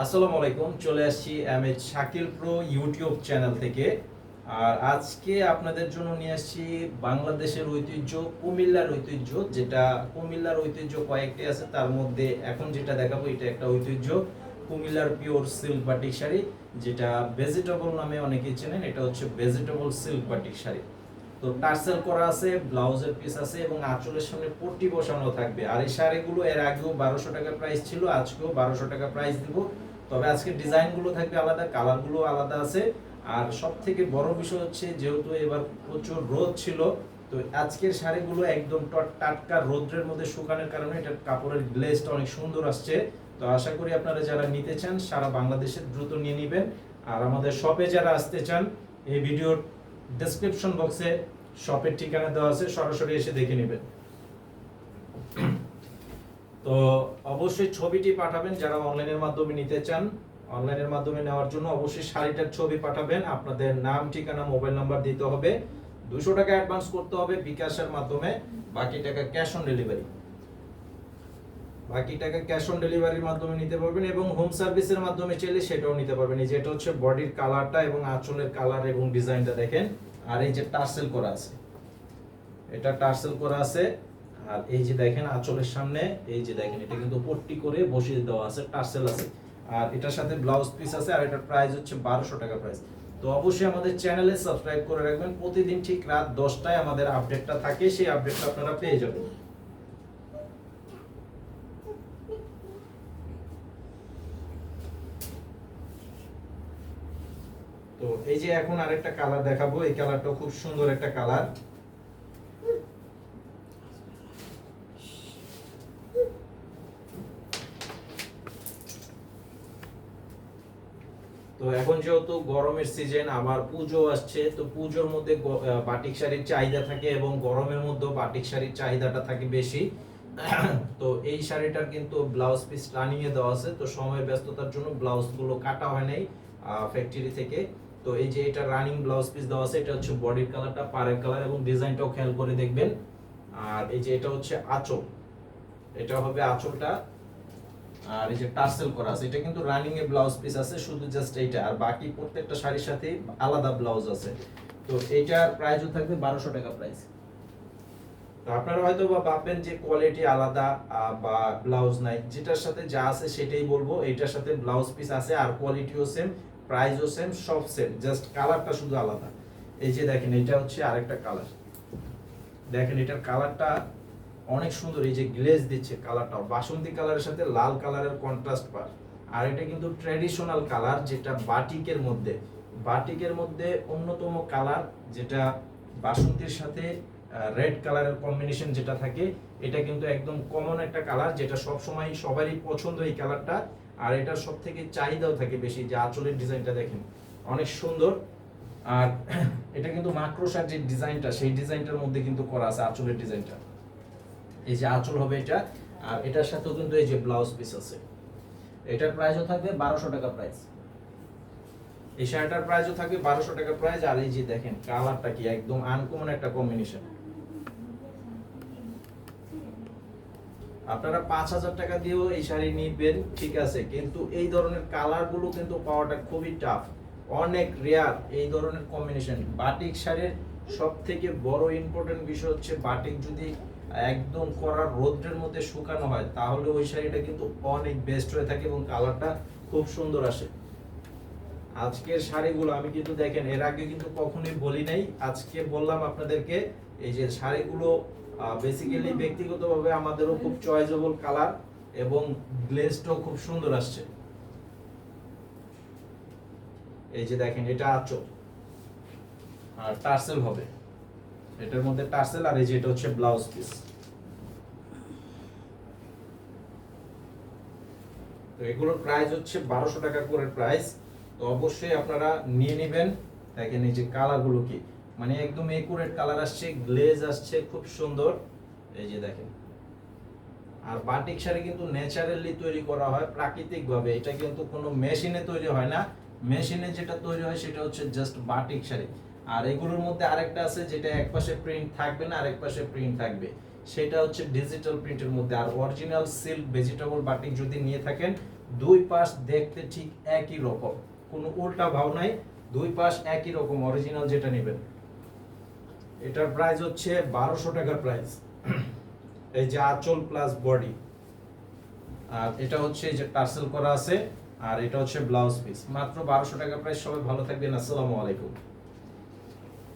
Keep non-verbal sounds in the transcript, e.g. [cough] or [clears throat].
আসসালামু আলাইকুম, চলে আসছি M H Shakil pro YouTube channel থেকে। আর আজকে আপনাদের জন্য নিয়ে আসছি বাংলাদেশের ঐতিহ্য, কুমিল্লার ঐতিহ্য, যেটা কুমিল্লার ঐতিহ্য কয়েকটি আছে, তার মধ্যে এখন যেটা দেখাবো, এটা একটা ঐতিহ্য, কুমিল্লার পিওর সিল্ক বাটিক শাড়ি, যেটা ভেজিটেবল নামে অনেকেই চেনেন, এটা হচ্ছে ভেজিটেবল সিল্ক বাটিক শাড়ি। তো টার্সেল করা আছে, ব্লাউজের পিস আছে এবং আঁচলের সামনে পট্টি বসানো থাকবে। আর এই শাড়িগুলো এর আগেও বারোশো টাকা প্রাইস ছিল, আজকেও বারোশো টাকা প্রাইস দিব। তবে আজকে ডিজাইনগুলো থাকবে আলাদা, কালারগুলো আলাদা আছে। আর সব থেকে বড় বিষয় হচ্ছে যেহেতু এবার প্রচুর রোদ ছিল, তো আজকের শাড়িগুলো একদম টট- টাটকা রোদ্রের মধ্যে শুকানোর কারণে এটা কাপড়ের গ্লেজটা অনেক সুন্দর আসছে। তো আশা করি আপনারা যারা নিতে চান, সারা বাংলাদেশে দ্রুত নিয়ে নেবেন। আর আমাদের শপে যারা আসতে চান, এই ভিডিওর ডেসক্রিপশন বক্সে শপের ঠিকানা দেওয়া আছে, সরাসরি এসে দেখে নেবেন। তো অবশ্যই ছবিটি পাঠাবেন, যারা অনলাইনের মাধ্যমে নিতে চান, অনলাইনের মাধ্যমে নেওয়ার জন্য অবশ্যই শাড়িটার ছবি পাঠাবেন। আপনাদের নাম, ঠিকানা, মোবাইল নাম্বার দিতে হবে। দুশো টাকা অ্যাডভান্স করতে হবে বিকাশের মাধ্যমে, বাকি টাকা ক্যাশ অন ডেলিভারি বাকি টাকা ক্যাশ অন ডেলিভারির মাধ্যমে নিতে পারবেন এবং হোম সার্ভিসের মাধ্যমে চাইলে সেটাও নিতে পারবেন। এই যে এটা হচ্ছে বডির কালারটা এবং আঁচলের কালার এবং ডিজাইনটা দেখেন। আর এই যে টার্সেল করা আছে। এটা টার্সেল করা আছে। আর এই যে দেখেন আঁচলের সামনে, এই যে দেখেন এটা কিন্তু পট্টি করে বসিয়ে দেওয়া আছে টার্সেল আছে। আর এটার সাথে ব্লাউজ পিস আছে আর এটার প্রাইস হচ্ছে বারোশো টাকা প্রাইস তো অবশ্যই আমাদের চ্যানেলে সাবস্ক্রাইব করে রাখবেন। প্রতিদিন ঠিক রাত দশটায় আমাদের আপডেটটা থাকে। সেই আপডেটটা আপনারা পেয়ে যাবেন। তো এই যে এখন আরেকটা কালার দেখাবো, এই কালারটা খুব সুন্দর একটা কালার তো এখন যেহেতু গরমের সিজন আবার পুজো আসছে, তো পুজোর মধ্যে বাটিক শাড়ির চাহিদা থাকে এবং গরমের মধ্যে বাটিক শাড়ির চাহিদাটা থাকে বেশি। [clears throat] তো এই শাড়িটার কিন্তু ব্লাউজ পিস রানিং এ দেওয়া আছে, তো সময় ব্যস্ততার জন্য ব্লাউজগুলো কাটা হয় নাই ফ্যাক্টরি থেকে। তো এই যে এটা রানিং ব্লাউজ পিস দেওয়া আছে, এটা হচ্ছে বডির কালারটা কালার এবং ডিজাইনটাও খেয়াল করে দেখবেন। আর এই যে এটা হচ্ছে আঁচল। এটা হবে আঁচলটা। আর এই যে টার্সেল করা আছে, এটা কিন্তু রানিং এ ব্লাউজ পিস আছে, শুধু জাস্ট এইটা। আর বাকি প্রত্যেকটা শাড়ির সাথে আলাদা ব্লাউজ আছে। তো এইটার প্রাইসও থাকবে বারোশো টাকা প্রাইস তো আপনারা হয়তো বা ভাববেন যে কোয়ালিটি আলাদা বা ব্লাউজ নাই। যেটার সাথে যা আছে সেটাই বলব। এইটার সাথে ব্লাউজ পিস আছে, আর কোয়ালিটিও সেম প্রাইসও সেম সব সেম জাস্ট কালারটা শুধু আলাদা। এই যে দেখেন, এটা হচ্ছে আরেকটা কালার দেখেন, এটার কালারটা অনেক সুন্দর, এই যে গ্লেজ দিচ্ছে কালারটা বাসন্তী কালারের সাথে লাল কালারের কন্ট্রাস্ট পার। আর এটা কিন্তু ট্র্যাডিশনাল কালার যেটা বাটিকের মধ্যে। বাটিকের মধ্যে অন্যতম কালার যেটা বাসন্তীর সাথে রেড কালারের কম্বিনেশন যেটা থাকে, এটা কিন্তু একদম কমন একটা কালার যেটা সব সময় সবারই পছন্দ এই কালারটা আর এটার সব থেকে চাহিদাও থাকে বেশি, যে আঁচলের ডিজাইনটা দেখেন। অনেক সুন্দর। আর [clears throat] এটা কিন্তু মাক্রোসার যে ডিজাইনটা, সেই ডিজাইনটার মধ্যে কিন্তু করা আছে আঁচলের ডিজাইনটা। এই যে আঁচল হবে এটা, আর এটার সাথেও কিন্তু এই যে ব্লাউজ পিস আছে। এটার প্রাইসও থাকবে বারোশো টাকা প্রাইস। এই শাড়িটার প্রাইসও থাকবে বারোশো টাকা প্রাইস। আর এই যে দেখেন, কালারটা কি একদম আনকমন একটা কম্বিনেশন আপনারা পাঁচ হাজার টাকা দিয়েও এই শাড়ি নিবেন, ঠিক আছে। কিন্তু এই ধরনের কালারগুলো কিন্তু পাওয়াটা খুবই টাফ অনেক রেয়ার এই ধরনের কম্বিনেশন বাটিক শাড়ির সব থেকে বড় ইম্পর্টেন্ট বিষয় হচ্ছে বাটিক যদি একদম করার রৌদ্রের মধ্যে শুকানো হয়, তাহলে ওই শাড়িটা কিন্তু অনেক বেস্ট হয়ে থাকে এবং কালারটা খুব সুন্দর আসে। আজকের শাড়িগুলো আমি কিন্তু দেখেন, এর আগে কিন্তু কখনোই বলি নাই। আজকে বললাম আপনাদেরকে, এই যে শাড়িগুলো বেসিক্যালি ব্যক্তিগতভাবে আমাদেরও খুব চয়েসেবল কালার এবং গ্লেজটাও খুব সুন্দর আসছে। এই যে দেখেন, এটা আর টার্সেল হবে। এটার মধ্যে টার্সেল আর এই যে এটা হচ্ছে ব্লাউজ পিস তো এগুলোর প্রাইস হচ্ছে বারোশো টাকা করে প্রাইস তো অবশ্যই আপনারা নিয়ে নেবেন। দেখেন এই যে কালারগুলো কি। মানে একদম একুরেট কালার আসছে গ্লেজ আসছে, খুব সুন্দর। এই যে দেখেন। আর বাটিক শাড়ি কিন্তু ন্যাচারালি তৈরি করা হয় প্রাকৃতিক ভাবে এটা কিন্তু কোনো মেশিনে তৈরি হয় না। মেশিনে যেটা তৈরি হয় সেটা হচ্ছে জাস্ট বাটিক শাড়ি। আর এগুলোর মধ্যে আরেকটা আছে যেটা এক পাশে প্রিন্ট থাকবে না, আরেক পাশে প্রিন্ট থাকবে। সেটা হচ্ছে ডিজিটাল প্রিন্টের মধ্যে। আর অরিজিনাল সিল্ক ভেজিটেবল বাটিক যদি নিয়ে থাকেন, দুই পাশ দেখতে ঠিক একই রকম। কোনো উল্টা ভাব নাই। দুই পাশ একই রকম অরিজিনাল যেটা নেবেন। এটার প্রাইস হচ্ছে বারোশো টাকার প্রাইস এই যে আঁচল প্লাস বডি আর এটা হচ্ছে যে পার্সেল করা আছে, আর এটা হচ্ছে ব্লাউজ পিস মাত্র বারোশো টাকা প্রাইস সবাই ভালো থাকবেন। আসসালামু আলাইকুম।